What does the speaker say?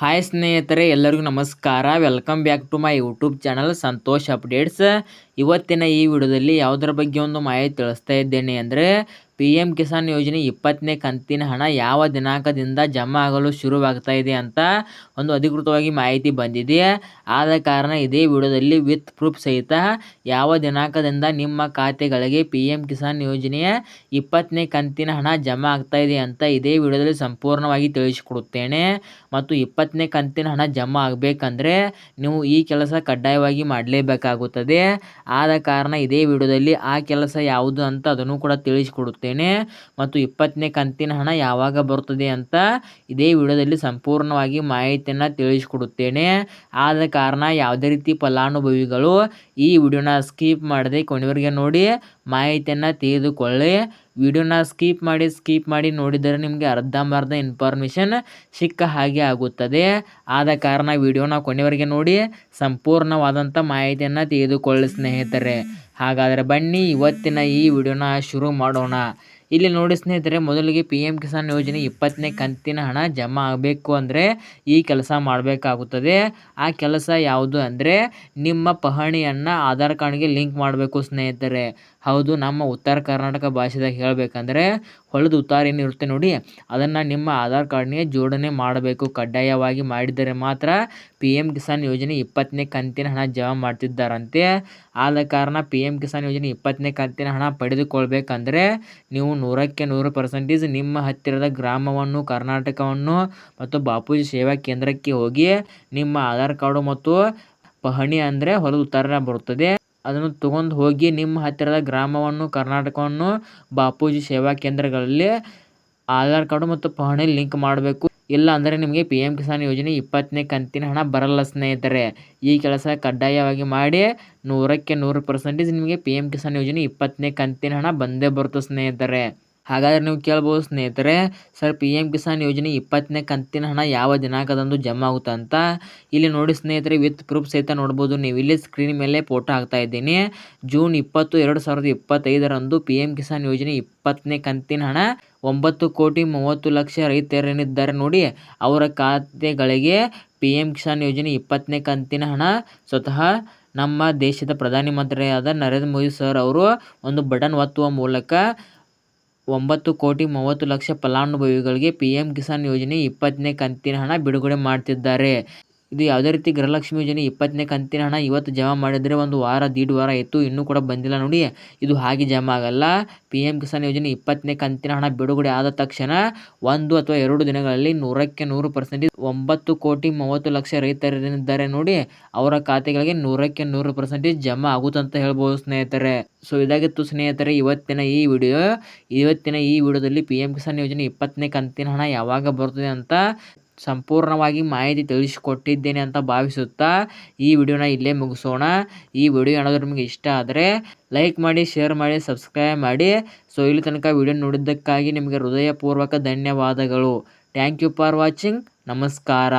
Hi ಸ್ನೇಹಿತರೆ ಎಲ್ಲರಿಗೂ ನಮಸ್ಕಾರ. Welcome back to my YouTube channel Santosh updates ಇವತ್ತಿನ ಈ ವಿಡಿಯೋದಲ್ಲಿ ಯಾವುದರ ಬಗ್ಗೆ ಒಂದು ಮಾಹಿತಿ ತಿಳಿಸ್ತಾ ಇದ್ದೇನೆ ಅಂದರೆ ಪಿ ಎಂ ಕಿಸಾನ್ ಯೋಜನೆ ಇಪ್ಪತ್ತನೇ ಕಂತಿನ ಹಣ ಯಾವ ದಿನಾಂಕದಿಂದ ಜಮಾ ಆಗಲು ಶುರುವಾಗ್ತಾ ಇದೆ ಅಂತ ಒಂದು ಅಧಿಕೃತವಾಗಿ ಮಾಹಿತಿ ಬಂದಿದೆ. ಆದ ಕಾರಣ ಇದೇ ವಿಡಿಯೋದಲ್ಲಿ ವಿತ್ ಪ್ರೂಫ್ ಸಹಿತ ಯಾವ ದಿನಾಂಕದಿಂದ ನಿಮ್ಮ ಖಾತೆಗಳಿಗೆ ಪಿ ಎಂ ಕಿಸಾನ್ ಯೋಜನೆಯ ಇಪ್ಪತ್ತನೇ ಕಂತಿನ ಹಣ ಜಮಾ ಆಗ್ತಾ ಇದೆ ಅಂತ ಇದೇ ವಿಡಿಯೋದಲ್ಲಿ ಸಂಪೂರ್ಣವಾಗಿ ತಿಳಿಸಿಕೊಡುತ್ತೇನೆ. ಮತ್ತು ಇಪ್ಪತ್ತನೇ ಕಂತಿನ ಹಣ ಜಮಾ ಆಗಬೇಕಂದ್ರೆ ನೀವು ಈ ಕೆಲಸ ಕಡ್ಡಾಯವಾಗಿ ಮಾಡಲೇಬೇಕಾಗುತ್ತದೆ. ಆದ ಕಾರಣ ಇದೇ ವಿಡಿಯೋದಲ್ಲಿ ಆ ಕೆಲಸ ಯಾವುದು ಅಂತ ಅದನ್ನು ಕೂಡ ತಿಳಿಸಿಕೊಡುತ್ತೇನೆ. ಮತ್ತು ಇಪ್ಪತ್ತನೇ ಕಂತಿನ ಹಣ ಯಾವಾಗ ಬರುತ್ತದೆ ಅಂತ ಇದೇ ವಿಡಿಯೋದಲ್ಲಿ ಸಂಪೂರ್ಣವಾಗಿ ಮಾಹಿತಿಯನ್ನು ತಿಳಿಸಿಕೊಡುತ್ತೇನೆ. ಆದ ಕಾರಣ ಯಾವುದೇ ರೀತಿ ಫಲಾನುಭವಿಗಳು ಈ ವಿಡಿಯೋನ ಸ್ಕಿಪ್ ಮಾಡದೆ ಕೊನೆವರೆಗೆ ನೋಡಿ ಮಾಹಿತಿಯನ್ನು ತಿಳಿದುಕೊಳ್ಳಿ. ವಿಡಿಯೋನ ಸ್ಕಿಪ್ ಮಾಡಿ ಸ್ಕಿಪ್ ಮಾಡಿ ನೋಡಿದರೆ ನಿಮಗೆ ಅರ್ಧಂಬರ್ಧ ಇನ್ಫಾರ್ಮೇಷನ್ ಸಿಕ್ಕ ಹಾಗೆ ಆಗುತ್ತದೆ. ಆದ ಕಾರಣ ವಿಡಿಯೋನ ಕೊನೆವರೆಗೆ ನೋಡಿ ಸಂಪೂರ್ಣವಾದಂಥ ಮಾಹಿತಿಯನ್ನು ತಿಳಿದುಕೊಳ್ಳಿ ಸ್ನೇಹಿತರೆ. ಹಾಗಾದರೆ ಬನ್ನಿ, ಇವತ್ತಿನ ಈ ವಿಡಿಯೋನ ಶುರು ಮಾಡೋಣ. ಇಲ್ಲಿ ನೋಡಿ ಸ್ನೇಹಿತರೆ, ಮೊದಲಿಗೆ ಪಿ ಎಂ ಕಿಸಾನ್ ಯೋಜನೆ ಇಪ್ಪತ್ತನೇ ಕಂತಿನ ಹಣ ಜಮಾ ಆಗಬೇಕು ಅಂದರೆ ಈ ಕೆಲಸ ಮಾಡಬೇಕಾಗುತ್ತದೆ. ಆ ಕೆಲಸ ಯಾವುದು ಅಂದರೆ ನಿಮ್ಮ ಪಹಣಿಯನ್ನು ಆಧಾರ್ ಕಾರ್ಡ್ಗೆ ಲಿಂಕ್ ಮಾಡಬೇಕು ಸ್ನೇಹಿತರೆ. ಹೌದು, ನಮ್ಮ ಉತ್ತರ ಕರ್ನಾಟಕ ಭಾಷೆದಾಗ ಹೇಳಬೇಕಂದ್ರೆ ಹೊಲದ ಉತ್ತಾರ ಏನಿರುತ್ತೆ ನೋಡಿ. ಅದನ್ನು ನಿಮ್ಮ ಆಧಾರ್ ಕಾರ್ಡ್ನಿಗೆ ಜೋಡಣೆ ಮಾಡಬೇಕು. ಕಡ್ಡಾಯವಾಗಿ ಮಾಡಿದರೆ ಮಾತ್ರ ಪಿ ಎಂ ಕಿಸಾನ್ ಯೋಜನೆ ಇಪ್ಪತ್ತನೇ ಕಂತಿನ ಹಣ ಜಮಾ ಮಾಡ್ತಿದ್ದಾರಂತೆ. ಆದ ಕಾರಣ ಪಿ ಎಂ ಕಿಸಾನ್ ಯೋಜನೆ ಇಪ್ಪತ್ತನೇ ಕಂತಿನ ಹಣ ಪಡೆದುಕೊಳ್ಬೇಕಂದ್ರೆ ನೀವು ನೂರಕ್ಕೆ ನೂರು ಪರ್ಸೆಂಟೇಜ್ ನಿಮ್ಮ ಹತ್ತಿರದ ಗ್ರಾಮವನ್ನು, ಕರ್ನಾಟಕವನ್ನು ಮತ್ತು ಬಾಪೂಜಿ ಸೇವಾ ಕೇಂದ್ರಕ್ಕೆ ಹೋಗಿ ನಿಮ್ಮ ಆಧಾರ್ ಕಾರ್ಡು ಮತ್ತು ಪಹಣಿ ಅಂದರೆ ಹೊಲದ ಉತ್ತಾರ ಬರುತ್ತದೆ. ಅದನ್ನು ತೊಗೊಂಡು ಹೋಗಿ ನಿಮ್ಮ ಹತ್ತಿರದ ಗ್ರಾಮವನ್ನು, ಕರ್ನಾಟಕವನ್ನು, ಬಾಪೂಜಿ ಸೇವಾ ಕೇಂದ್ರಗಳಲ್ಲಿ ಆಧಾರ್ ಕಾರ್ಡು ಮತ್ತು ಪಹಣಿ ಲಿಂಕ್ ಮಾಡಬೇಕು. ಇಲ್ಲ ಅಂದರೆ ನಿಮಗೆ ಪಿ ಎಂ ಕಿಸಾನ್ ಯೋಜನೆ ಇಪ್ಪತ್ತನೇ ಕಂತಿನ ಹಣ ಬರಲ್ಲ ಸ್ನೇಹಿತರೆ. ಈ ಕೆಲಸ ಕಡ್ಡಾಯವಾಗಿ ಮಾಡಿ ನೂರಕ್ಕೆ ನೂರು ಪರ್ಸೆಂಟೇಜ್ ನಿಮಗೆ ಪಿ ಎಂ ಕಿಸಾನ್ ಯೋಜನೆ ಇಪ್ಪತ್ತನೇ ಕಂತಿನ ಹಣ ಬಂದೇ ಬರುತ್ತೆ ಸ್ನೇಹಿತರೆ. ಹಾಗಾದರೆ ನೀವು ಕೇಳ್ಬೋದು ಸ್ನೇಹಿತರೆ, ಸರ್ ಪಿ ಎಂ ಕಿಸಾನ್ ಯೋಜನೆ ಇಪ್ಪತ್ತನೇ ಕಂತಿನ ಹಣ ಯಾವ ದಿನಾಂಕದಂದು ಜಮಾ ಆಗುತ್ತೆ ಅಂತ. ಇಲ್ಲಿ ನೋಡಿ ಸ್ನೇಹಿತರೆ, ವಿತ್ ಪ್ರೂಫ್ ಸಹಿತ ನೋಡ್ಬೋದು. ನೀವು ಇಲ್ಲಿ ಸ್ಕ್ರೀನ್ ಮೇಲೆ ಫೋಟೋ ಹಾಕ್ತಾ ಇದ್ದೀನಿ. ಜೂನ್ ಇಪ್ಪತ್ತು, ಎರಡು ಸಾವಿರದ ಇಪ್ಪತ್ತೈದರಂದು ಪಿ ಎಂ ಕಿಸಾನ್ ಯೋಜನೆ ಇಪ್ಪತ್ತನೇ ಕಂತಿನ ಹಣ ಒಂಬತ್ತು ಕೋಟಿ ಮೂವತ್ತು ಲಕ್ಷ ರೈತರೇನಿದ್ದಾರೆ ನೋಡಿ. ಅವರ ಖಾತೆಗಳಿಗೆ ಪಿ ಎಂ ಕಿಸಾನ್ ಯೋಜನೆ ಇಪ್ಪತ್ತನೇ ಕಂತಿನ ಹಣ. ಸ್ವತಃ ನಮ್ಮ ದೇಶದ ಪ್ರಧಾನಮಂತ್ರಿಯಾದ ನರೇಂದ್ರ ಮೋದಿ ಸರ್ ಅವರು ಒಂದು ಬಟನ್ ಒತ್ತುವ ಮೂಲಕ ಒಂಬತ್ತು ಕೋಟಿ ಮೂವತ್ತು ಲಕ್ಷ ಫಲಾನುಭವಿಗಳಿಗೆ ಪಿ.ಎಂ ಕಿಸಾನ್ ಯೋಜನೆ ಇಪ್ಪತ್ತನೇ ಕಂತಿನ ಹಣ ಬಿಡುಗಡೆ ಮಾಡ್ತಿದ್ದಾರೆ. ಇದು ಯಾವುದೇ ರೀತಿ ಗೃಹಲಕ್ಷ್ಮಿ ಯೋಜನೆ ಇಪ್ಪತ್ತನೇ ಕಂತಿನ ಹಣ ಇವತ್ತು ಜಮಾ ಮಾಡಿದರೆ ಒಂದು ವಾರ ದೀಡ್ ವಾರ ಆಯಿತು ಇನ್ನೂ ಕೂಡ ಬಂದಿಲ್ಲ ನೋಡಿ. ಇದು ಹಾಗೆ ಜಮಾ ಆಗಲ್ಲ. ಪಿ ಎಂ ಕಿಸಾನ್ ಯೋಜನೆ ಇಪ್ಪತ್ತನೇ ಕಂತಿನ ಹಣ ಬಿಡುಗಡೆ ಆದ ತಕ್ಷಣ ಒಂದು ಅಥವಾ ಎರಡು ದಿನಗಳಲ್ಲಿ ನೂರಕ್ಕೆ ನೂರು ಪರ್ಸೆಂಟೇಜ್ ಒಂಬತ್ತು ಕೋಟಿ ಮೂವತ್ತು ಲಕ್ಷ ರೈತರಿದ್ದಾರೆ ನೋಡಿ. ಅವರ ಖಾತೆಗಳಿಗೆ ನೂರಕ್ಕೆ ನೂರು ಪರ್ಸೆಂಟೇಜ್ ಜಮಾ ಆಗುತ್ತೆ ಅಂತ ಹೇಳ್ಬೋದು ಸ್ನೇಹಿತರೆ. ಸೊ ಇದಾಗಿತ್ತು ಸ್ನೇಹಿತರೆ, ಇವತ್ತಿನ ಈ ವಿಡಿಯೋ. ಇವತ್ತಿನ ಈ ವಿಡಿಯೋದಲ್ಲಿ ಪಿ ಎಂ ಕಿಸಾನ್ ಯೋಜನೆ ಇಪ್ಪತ್ತನೇ ಕಂತಿನ ಹಣ ಯಾವಾಗ ಬರ್ತದೆ ಅಂತ ಸಂಪೂರ್ಣವಾಗಿ ಮಾಹಿತಿ ತಿಳಿಸಿಕೊಟ್ಟಿದ್ದೇನೆ ಅಂತ ಭಾವಿಸುತ್ತಾ ಈ ವಿಡಿಯೋನ ಇಲ್ಲೇ ಮುಗಿಸೋಣ. ಈ ವಿಡಿಯೋ ಏನಾದರೂ ನಿಮಗೆ ಇಷ್ಟ ಆದರೆ ಲೈಕ್ ಮಾಡಿ, ಶೇರ್ ಮಾಡಿ, ಸಬ್ಸ್ಕ್ರೈಬ್ ಮಾಡಿ. ಸೊ ಇಲ್ಲಿ ತನಕ ವಿಡಿಯೋ ನೋಡಿದ್ದಕ್ಕಾಗಿ ನಿಮಗೆ ಹೃದಯಪೂರ್ವಕ ಧನ್ಯವಾದಗಳು. ಥ್ಯಾಂಕ್ ಯು ಫಾರ್ ವಾಚಿಂಗ್ ನಮಸ್ಕಾರ.